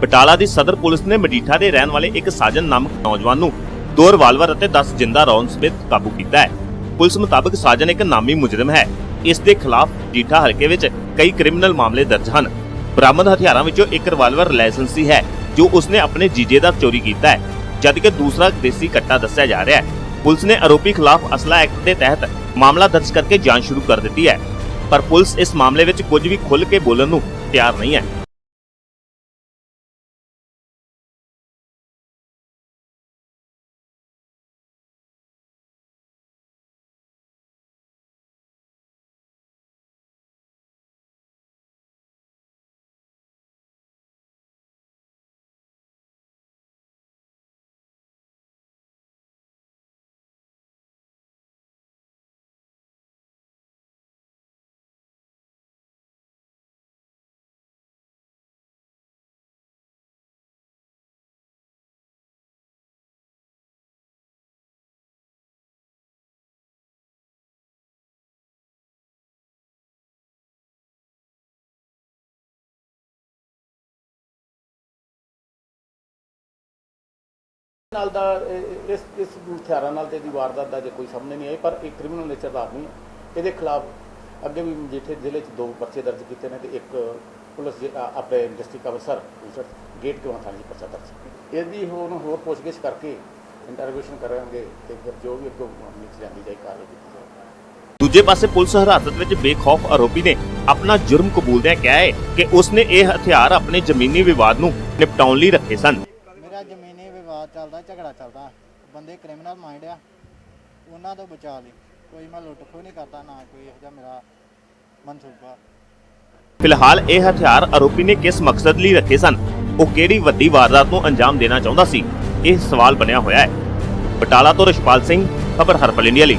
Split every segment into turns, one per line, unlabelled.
ਬਟਾਲਾ ਦੀ ਸਦਰ ਪੁਲਿਸ ਨੇ ਮਜੀਠਾ ਦੇ ਰਹਿਣ ਵਾਲੇ ਇੱਕ ਸਾਜਨ ਨਾਮਕ ਨੌਜਵਾਨ ਨੂੰ ਦੋ ਰਿਵਾਲਵਰ ਅਤੇ 10 ਜਿੰਦਾ ਰੌਂਦ ਸਮੇਤ ਕਾਬੂ ਕੀਤਾ ਹੈ। ਪੁਲਿਸ ਮੁਤਾਬਕ ਸਾਜਨ ਇੱਕ ਨਾਮੀ ਮੁਜਰਮ ਹੈ। ਇਸ ਦੇ ਖਿਲਾਫ ਮਜੀਠਾ ਹਲਕੇ ਵਿੱਚ ਕਈ ਕ੍ਰਿਮੀਨਲ ਮਾਮਲੇ ਦਰਜ ਹਨ। ਬਰਾਮਦ ਹਥਿਆਰਾਂ ਵਿੱਚੋਂ ਇੱਕ ਰਿਵਾਲਵਰ ਲਾਇਸੈਂਸੀ ਹੈ, ਜੋ ਉਸਨੇ ਆਪਣੇ ਜੀਜੇ ਦਾ ਚੋਰੀ ਕੀਤਾ ਹੈ, ਜਦਕਿ ਦੂਸਰਾ ਦੇਸੀ ਕੱਟਾ ਦੱਸਿਆ ਜਾ ਰਿਹਾ ਹੈ। ਪੁਲਿਸ ਨੇ ਆਰੋਪੀ ਖਿਲਾਫ ਅਸਲਾ ਐਕਟ ਦੇ ਤਹਿਤ ਮਾਮਲਾ ਦਰਜ ਕਰਕੇ ਜਾਂਚ ਸ਼ੁਰੂ ਕਰ ਦਿੱਤੀ ਹੈ। ਪਰ ਪੁਲਿਸ ਇਸ ਮਾਮਲੇ ਵਿੱਚ ਕੁਝ ਵੀ ਖੁੱਲ੍ਹ ਕੇ ਬੋਲਣ ਨੂੰ ਤਿਆਰ ਨਹੀਂ ਹੈ।
ਨਾਲ ਦਾ ਇਸ ਇਸ ਹਥਿਆਰਾਂ ਨਾਲ ਤੇ ਦੀ ਵਾਰਦਾਤ ਦਾ ਜੇ ਕੋਈ ਸਾਹਮਣੇ ਨਹੀਂ ਆਈ ਪਰ ਇਹ ਕ੍ਰਿਮੀਨਲ ਨੇਚਰ ਦਾ ਆਦਮੀ ਹੈ। ਇਹਦੇ ਖਿਲਾਫ ਅੱਗੇ ਵੀ ਮਜੀਠੇ ਜ਼ਿਲ੍ਹੇ 'ਚ ਦੋ ਪਰਚੇ ਦਰਜ ਕੀਤੇ ਨੇ ਤੇ ਇੱਕ ਪੁਲਿਸ ਆਪਣੇ ਡਿਸਟ੍ਰਿਕਟ ਅੰਮ੍ਰਿਤਸਰ ਗੇਟ ਕਿਉਂ ਥਾਣੇ 'ਚ ਪਰਚਾ ਦਰਜ ਇਹਦੀ ਹੁਣ ਹੋਰ ਪੁੱਛਗਿੱਛ ਕਰਕੇ ਇੰਟਰੋਗੇਸ਼ਨ ਕਰਾਂਗੇ ਤੇ ਫਿਰ ਜੋ ਵੀ ਅੱਗੇ ਮਾਮਲੇ 'ਚ ਜਾਂਦੀ ਜਾਏ, ਕਾਰਵਾਈ ਕੀਤੀ ਜਾਏਗੀ
ਦੂਜੇ ਪਾਸੇ ਪੁਲਿਸ ਹਿਰਾਸਤ ਵਿੱਚ ਬੇਖੌਫ ਆਰੋਪੀ ਨੇ ਆਪਣਾ ਜੁਰਮ ਕਬੂਲਦਿਆਂ ਕਿਹਾ ਹੈ ਕਿ ਉਸਨੇ ਇਹ ਹਥਿਆਰ ਆਪਣੇ ਜ਼ਮੀਨੀ ਵਿਵਾਦ ਨੂੰ ਨਿਪਟਾਉਣ ਲਈ ਰੱਖੇ ਸਨ।
ਮੇਰਾ ਵਿਵਾਦ ਚੱਲਦਾ, ਝਗੜਾ ਚੱਲਦਾ। ਬੰਦੇ ਕ੍ਰਿਮੀਨਲ ਮਾਈਂਡ ਆ। ਉਹਨਾਂ ਤੋਂ ਬਚਾ ਲਈ। ਕੋਈ ਮੈਂ ਲੁੱਟ ਖੋਹ ਨਹੀਂ ਕਰਦਾ, ਨਾ ਕੋਈ ਇਹੋ ਜਿਹਾ ਮੇਰਾ ਮਨਸੂਬਾ।
ਫਿਲਹਾਲ ਇਹ ਹਥਿਆਰ ਆਰੋਪੀ ਨੇ ਕਿਸ ਮਕਸਦ ਲਈ ਰੱਖੇ ਸਨ, ਉਹ ਕਿਹੜੀ ਵੱਡੀ ਵਾਰਦਾਤ ਨੂੰ ਅੰਜਾਮ ਦੇਣਾ ਚਾਹੁੰਦਾ ਸੀ, ਇਹ ਸਵਾਲ ਬਣਿਆ ਹੋਇਆ ਹੈ। ਬਟਾਲਾ ਤੋਂ ਰਸ਼ਪਾਲ ਸਿੰਘ, ਖਬਰ ਹਰਪਲ ਇੰਡੀਆ ਲਈ।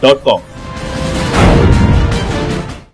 dot com.